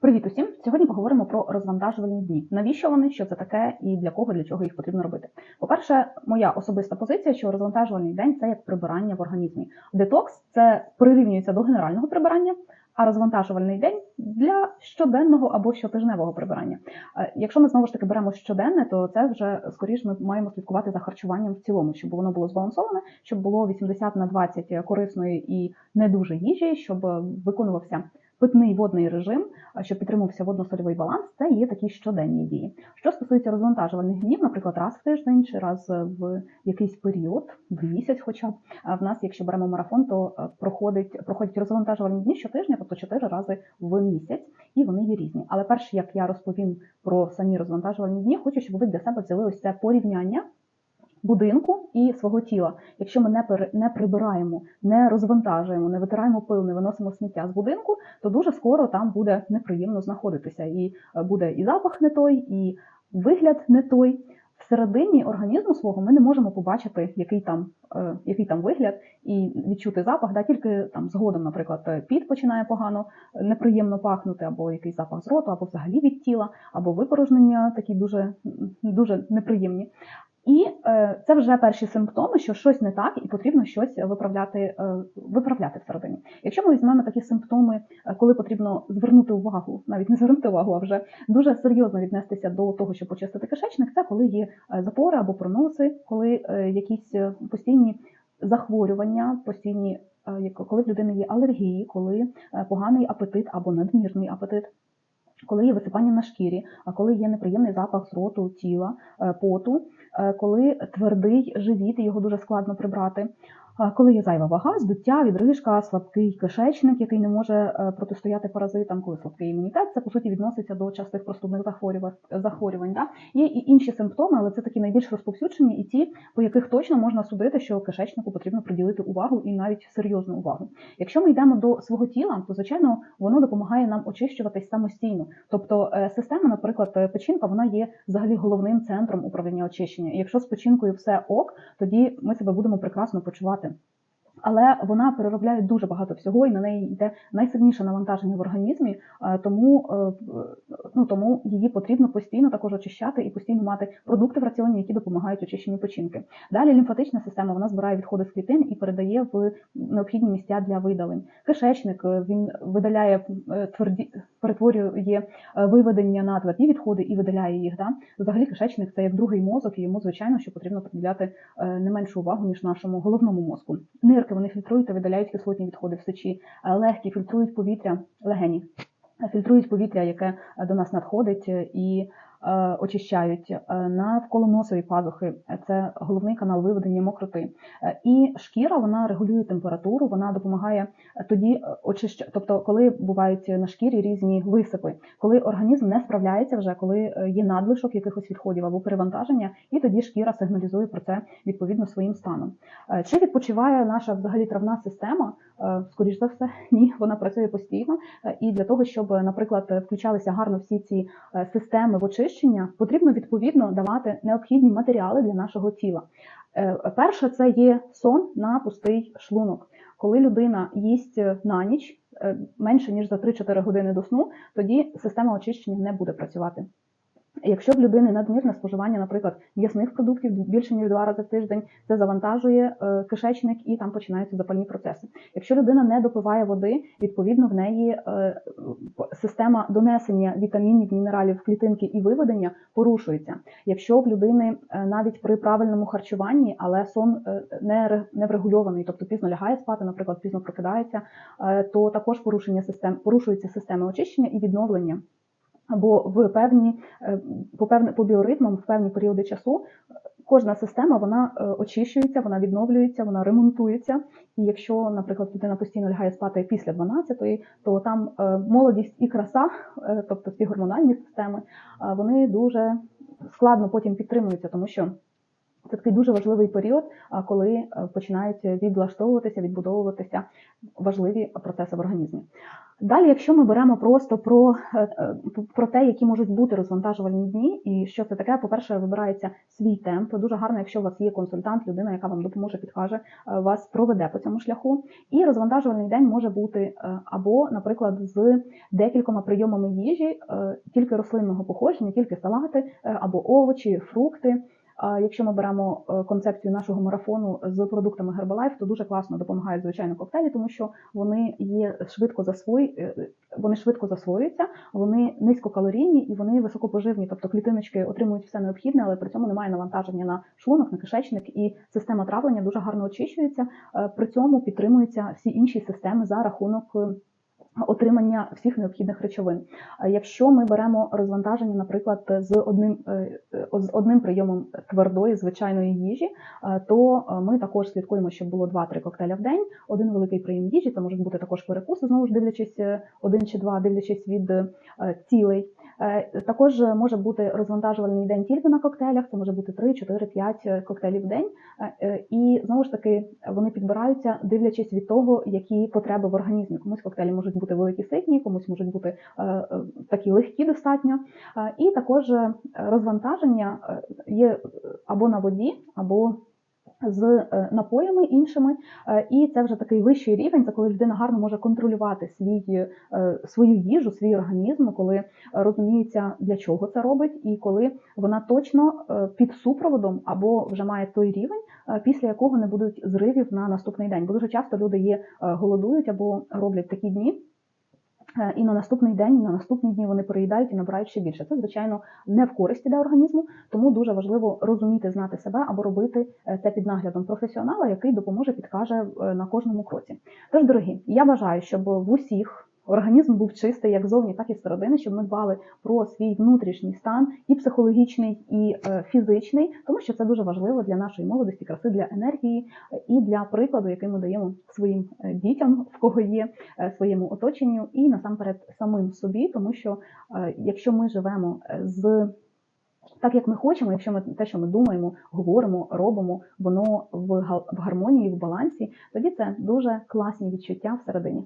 Привіт усім! Сьогодні поговоримо про розвантажувальні дні. Навіщо вони, що це таке і для кого, для чого їх потрібно робити? По-перше, моя особиста позиція, що розвантажувальний день це як прибирання в організмі. Детокс це прирівнюється до генерального прибирання, а розвантажувальний день для щоденного або щотижневого прибирання. Е, Якщо ми знову ж таки беремо щоденне, то це вже скоріш ми маємо слідкувати за харчуванням в цілому, щоб воно було збалансоване, щоб було 80 на 20 корисної і не дуже їжі, щоб виконувався питний водний режим, а щоб підтримувався водно-сольовий баланс, це є такі щоденні дії. Що стосується розвантажувальних днів, наприклад, раз в тиждень чи раз в якийсь період, в місяць, хоча б в нас, якщо беремо марафон, то е, проходить проходять розвантажувальні дні щотижня, тобто 4 рази в місяць, і вони є різні. Але перш як я розповім про самі розвантажувальні дні, хочу, щоб ви для себе взяли ось це порівняння будинку і свого тіла. Якщо ми не пере- не прибираємо, не розвантажуємо, не витираємо пил, не виносимо сміття з будинку, то дуже скоро там буде неприємно знаходитися. І е, буде і запах не той, і вигляд не той. Всередині організму свого ми не можемо побачити, який там, е, який там вигляд, і відчути запах, да, тільки там згодом, наприклад, піт починає погано, неприємно пахнути, або якийсь запах з роту, або взагалі від тіла, або випорожнення такі дуже, дуже неприємні. Е, це вже перші симптоми, що щось не так, і потрібно щось виправляти, е, виправляти всередині. Якщо ми візьмемо такі симптоми, е, коли потрібно звернути увагу, навіть не звернути увагу, а вже дуже серйозно віднестися до того, щоб почистити кишечник, це коли є запори або проноси, коли якісь постійні захворювання, постійні, коли в людини є алергії, коли поганий апетит або надмірний апетит. Коли є висипання на шкірі, а коли є неприємний запах з роту, тіла, е, поту, е, коли твердий живіт, і його дуже складно прибрати, коли є зайва вага, здуття, відрижка, слабкий кишечник, який не може е, протистояти паразитам, коли слабкий імунітет, це по суті відноситься до частих простудних захворювань. да? Є і інші симптоми, але це такі найбільш розповсюджені і ті, по яких точно можна судити, що кишечнику потрібно приділити увагу і навіть серйозну увагу. Якщо ми йдемо до свого тіла, то звичайно воно допомагає нам очищуватись самостійно. Тобто е, система, наприклад, е, печінка, вона є взагалі головним центром управління очищення. І якщо з печінкою все ок, тоді ми себе будемо прекрасно почувати. them. Але вона переробляє дуже багато всього, і на неї йде найсильніше навантаження в організмі, е, тому, е, ну, тому її потрібно постійно також очищати і постійно мати продукти в раціоні, які допомагають очищенню печінки. Далі лімфатична система вона збирає відходи з клітин і передає в необхідні місця для видалень. Кишечник е, він видаляє тверді, перетворює виведення на тверді відходи і видаляє їх. Да? Взагалі кишечник це як другий мозок, і йому звичайно, що потрібно приділяти не меншу увагу ніж нашому головному мозку. Нирки вони фільтрують та видаляють кислотні відходи в сечі, легкі фільтрують повітря, легені. Фільтрують повітря, яке до нас надходить, е, і очищають Е, навколо носові пазухи. е, Це головний канал виведення мокроти. Е, І шкіра вона регулює температуру, вона допомагає е, тоді очищати. Тобто, коли бувають на шкірі різні висипи, коли організм не справляється вже, коли е, є надлишок якихось відходів або перевантаження, і тоді шкіра сигналізує про це відповідно своїм станом. Е, Чи відпочиває наша взагалі травна система? Е, Скоріш за все, ні, вона працює постійно. Е, І для того, щоб, наприклад, включалися гарно всі ці е, системи в очищення, потрібно відповідно давати необхідні матеріали для нашого тіла. Е, Перше, це є сон на пустий шлунок. Коли людина їсть е, на ніч е, менше ніж за 3-4 години до сну, тоді система очищення не буде працювати. Якщо в людини надмірне споживання, наприклад, м'ясних продуктів більше ніж два рази в тиждень, це завантажує е, кишечник і там починаються запальні процеси. Якщо людина не допиває води, відповідно в неї е, система донесення вітамінів, мінералів клітинки і виведення порушується. Якщо в людини е, навіть при правильному харчуванні, але сон не, ре- не врегульований, тобто пізно лягає спати, наприклад, пізно прокидається, то також порушення систем порушуються системи очищення і відновлення. Або в певні е, по певне по біоритмам в певні періоди часу е, кожна система вона е, очищується, вона відновлюється, вона ремонтується. І якщо, наприклад, людина постійно лягає спати після 12-ї, то там молодість і краса, тобто ці гормональні системи, вони дуже складно потім підтримуються, тому що Це такий дуже важливий період, коли е, починають відлаштовуватися, відбудовуватися важливі процеси в організмі. Далі, якщо ми беремо просто про, е, е, про те, які можуть бути розвантажувальні дні, і що це таке, по-перше, вибирається свій темп. Дуже гарно, якщо у вас є консультант, людина, яка вам допоможе, підкаже, вас проведе по цьому шляху. І розвантажувальний день може бути або, наприклад, з декількома прийомами їжі, тільки рослинного походження, тільки салати, або овочі, фрукти. Якщо ми беремо е, концепцію нашого марафону з продуктами Herbalife, то дуже класно допомагають звичайно коктейлі, тому що вони є швидко засвої, е, вони швидко засвоюються, вони низькокалорійні і вони високопоживні, тобто клітиночки отримують все необхідне, але при цьому немає навантаження на шлунок, на кишечник, і система травлення дуже гарно очищується. Е, При цьому підтримуються всі інші системи за рахунок. Е, Отримання всіх необхідних речовин. Якщо ми беремо розвантаження, наприклад, з одним е, е, з одним прийомом твердої звичайної їжі, е, то е, ми також слідкуємо, щоб було 2-3 коктейля в день, один великий прийом їжі. Це можуть бути також перекуси, знову ж дивлячись е, один чи два, дивлячись від е, цілей. Е, Також може бути розвантажувальний день тільки на коктейлях. Це може бути 3, 4, 5 коктейлів в день. Е, е, І знову ж таки вони підбираються, дивлячись від того, які потреби в організмі. Комусь коктейлі можуть бути великі ситні, комусь можуть бути такі легкі достатньо. І також розвантаження є або на воді, або з е, напоями іншими, Е, і це вже такий вищий рівень, це коли людина гарно може контролювати свій, е, свою їжу, свій організм, коли розуміється, для чого це робить, і коли вона точно під супроводом або вже має той рівень, після якого не будуть зривів на наступний день. Бо дуже часто люди є голодують або роблять такі дні. Е, І на наступний день, на наступні дні вони переїдають і набирають ще більше. Це, звичайно, не в користь для організму, тому дуже важливо розуміти, знати себе або робити е, це під наглядом професіонала, який допоможе, підкаже е, на кожному кроці. Тож, дорогі, я бажаю, щоб в усіх організм був чистий як зовні, так і зсередини, щоб ми дбали про свій внутрішній стан, і психологічний, і е, фізичний, тому що це дуже важливо для нашої молодості, краси, для енергії е, і для прикладу, який ми даємо своїм е, дітям, в кого є своєму оточенню, і насамперед самим собі, тому що якщо ми живемо з так як ми хочемо, якщо ми те, що ми думаємо, говоримо, робимо, воно в гармонії, в балансі, тоді це дуже класні відчуття всередині.